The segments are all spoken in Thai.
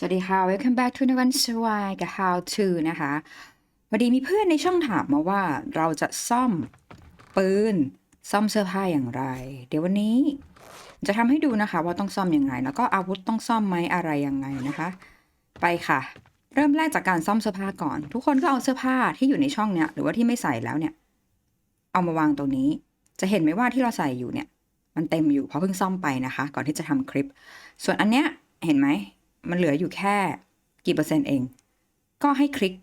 สวัสดีค่ะ welcome back to นวันสวายกับ how to นะคะพอดีมีเพื่อนในช่องถามมาว่าเราจะซ่อมปืน ซ่อมเสื้อผ้าอย่างไร เดี๋ยววันนี้ จะทำให้ดูนะคะว่าต้องซ่อมอยังไง แล้วก็อาวุธต้องซ่อมไหมอะไรยังไงนะคะ ไปค่ะ เริ่มแรกจากการซ่อมเสื้อผ้าก่อน ทุกคนก็เอาเสื้อผ้าที่อยู่ในช่องเนี้ยหรือว่าที่ไม่ใส่แล้วเนี่ย เอามาวางตรงนี้ จะเห็นไหมว่าที่เราใส่อยู่เนี่ย มันเต็มอยู่เพราะเพิ่งซ่อมไปนะคะ ก่อนที่จะทำคลิป ส่วนอันเนี้ยเห็นไหม มันเหลืออยู่แค่กี่เปอร์เซ็นต์เอง ก็ให้คลิก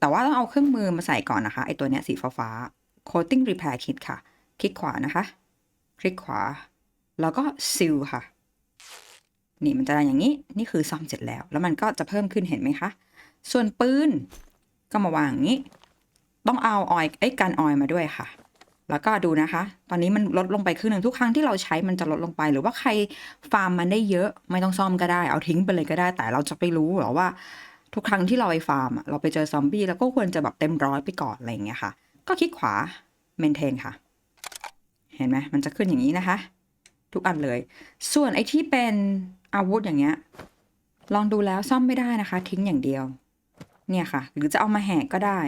แต่ว่าต้องเอาเครื่องมือมาใส่ก่อนนะคะ ไอตัวเนี้ยสีฟ้าๆ coating repair kit ค่ะ คลิกขวานะคะ คลิกขวา แล้วก็ซิลค่ะ นี่มันจะได้อย่างนี้ นี่คือซ่อมเสร็จแล้ว แล้วมันก็จะเพิ่มขึ้นเห็นไหมคะ ส่วนปืนก็มาวางอย่างนี้ ต้องเอาออยไอ้กันออยมาด้วยค่ะ แล้วก็ดูนะคะ ตอนนี้มันลดลงไปครึ่งหนึ่งทุกครั้งที่เราใช้มันจะลดลงไป หรือว่าใครฟาร์มมันได้เยอะ ไม่ต้องซ่อมก็ได้ เอาทิ้งไปเลยก็ได้ แต่เราจะไปรู้หรอว่า ทุกครั้งที่เราไปฟาร์มเราไปเจอซอมบี้แล้วก็ควรจะแบบเต็มร้อยไปก่อนอะไรอย่างเงี้ยค่ะ ก็คลิกขวา maintain ค่ะ เห็นไหมมันจะขึ้นอย่างนี้นะคะ ทุกอันเลย ส่วนไอ้ที่เป็นอาวุธอย่างเงี้ย ลองดูแล้วซ่อมไม่ได้นะคะ ทิ้งอย่างเดียว เนี่ยค่ะ หรือจะเอามาแหกก็ได้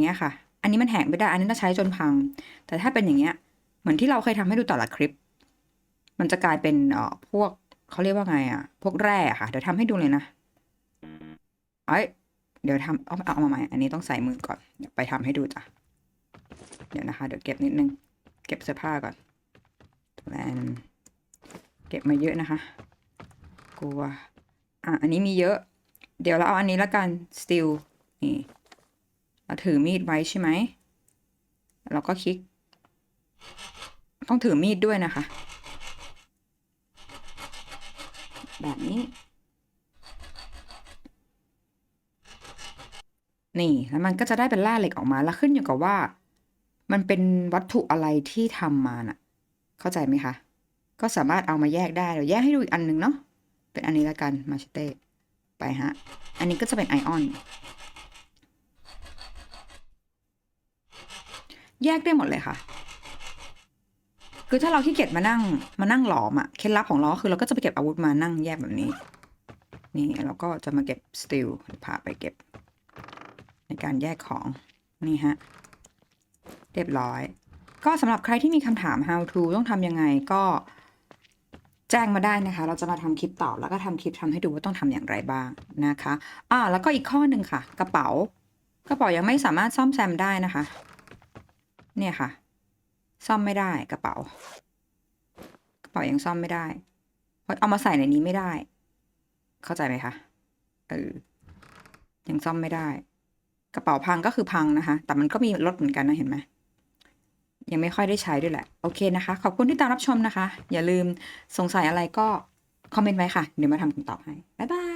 เนี้ยค่ะ อันนี้มันแหกไม่ได้ อันนี้ต้องใช้จนพัง แต่ถ้าเป็นอย่างเงี้ย เหมือนที่เราเคยทำให้ดูแต่ละคลิป มันจะกลายเป็นเอ่อพวกเขาเรียกว่าไงอะ พวกแร่ค่ะ เดี๋ยวทำให้ดูเลยนะเอ้ยเดี๋ยวทำเอาเอามาใหม่ อันนี้ต้องใส่มือก่อนเดี๋ยวไปทำให้ดูจ้ะ เดี๋ยวนะคะ เดี๋ยวเก็บนิดนึง เก็บเสื้อผ้าก่อนแลนเก็บมาเยอะนะคะ กลัว อะ อันนี้มีเยอะ เดี๋ยวเราเอาอันนี้ละกัน steel นี่ เราถือมีดไว้ใช่ไหมเราก็คลิก ต้องถือมีดด้วยนะคะ แบบนี้ นี่แล้วมันก็จะได้เป็นล่าเหล็กออกมาแล้วขึ้นอยู่กับว่า มันเป็นวัตถุอะไรที่ทำมาน่ะ เข้าใจไหมคะ ก็สามารถเอามาแยกได้เดี๋ยวแยกให้ดูอีกอันหนึ่งเนาะเป็นอันนี้ละกันมาชเต้ไปฮะ อันนี้ก็จะเป็นไอออน แยกได้หมดเลยค่ะ คือถ้าเราขี้เกียจมานั่งมานั่งหลอมอะเคล็ดลับของเราก็คือเราก็จะไปเก็บอาวุธมานั่งแยกแบบนี้ นี่เราก็จะมาเก็บสติลพาไปเก็บ ในการแยกของนี่ฮะเรียบร้อย ก็สำหรับใครที่มีคำถาม how to ต้องทำยังไงก็แจ้งมาได้นะคะ เราจะมาทำคลิปตอบแล้วก็ทำคลิปทำให้ดูว่าต้องทำอย่างไรบ้างนะคะ อ่า แล้วก็อีกข้อหนึ่งค่ะ กระเป๋า กระเป๋ายังไม่สามารถซ่อมแซมได้นะคะ เนี่ยค่ะ ซ่อมไม่ได้กระเป๋า กระเป๋ายังซ่อมไม่ได้เพราะเอามาใส่ในนี้ไม่ได้ เข้าใจไหมคะเออยังซ่อมไม่ได้ กระเป๋าพังก็คือพังนะคะ แต่มันก็มีลดเหมือนกันนะเห็นไหมยังไม่ค่อยได้ใช้ด้วยแหละ โอเคนะคะ ขอบคุณที่ตามรับชมนะคะ อย่าลืมสงสัยอะไรก็คอมเมนต์ไว้ค่ะ เดี๋ยวมาทำคำตอบให้ บ๊ายบาย